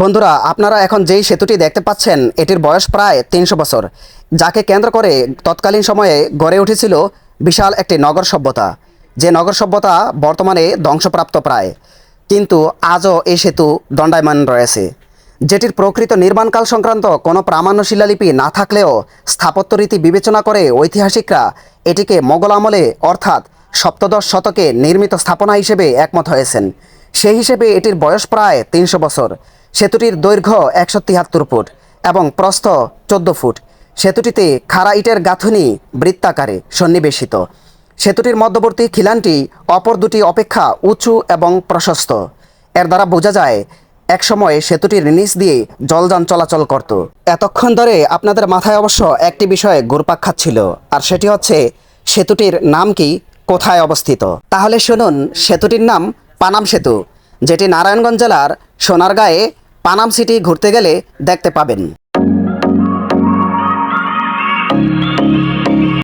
বন্ধুরা, আপনারা এখন যেই সেতুটি দেখতে পাচ্ছেন, এটির বয়স প্রায় তিনশো বছর, যাকে কেন্দ্র করে তৎকালীন সময়ে গড়ে উঠেছিল বিশাল একটি নগর সভ্যতা। যে নগর সভ্যতা বর্তমানে ধ্বংসপ্রাপ্ত প্রায়, কিন্তু আজও এই সেতু দণ্ডায়মান রয়েছে। যেটির প্রকৃত নির্মাণকাল সংক্রান্ত কোনো প্রামাণ্য শিলালিপি না থাকলেও স্থাপত্যরীতি বিবেচনা করে ঐতিহাসিকরা এটিকে মোগল আমলে, অর্থাৎ সপ্তদশ শতকে নির্মিত স্থাপনা হিসেবে একমত হয়েছেন। সেই হিসেবে এটির বয়স প্রায় তিনশো বছর। সেতুটির দৈর্ঘ্য একশো তিয়াত্তর ফুট এবং প্রস্থ চোদ্দ ফুট। সেতুটিতে খাড়া ইটের গাঁথুনি বৃত্তাকারে সন্নিবেশিত। সেতুটির মধ্যবর্তী খিলানটি অপর দুটি অপেক্ষা উঁচু এবং প্রশস্ত। এর দ্বারা বোঝা যায়, একসময় সেতুটির নিচ দিয়ে জলযান চলাচল করত। এতক্ষণ ধরে আপনাদের মাথায় অবশ্য একটি বিষয়ে ঘুরপাক খাচ্ছিল, আর সেটি হচ্ছে, সেতুটির নাম কি, কোথায় অবস্থিত? তাহলে শুনুন, সেতুটির নাম পানাম সেতু, যেটি নারায়ণগঞ্জ জেলার সোনারগাঁয়ে পানাম সিটি ঘুরতে গেলে দেখতে পাবেন।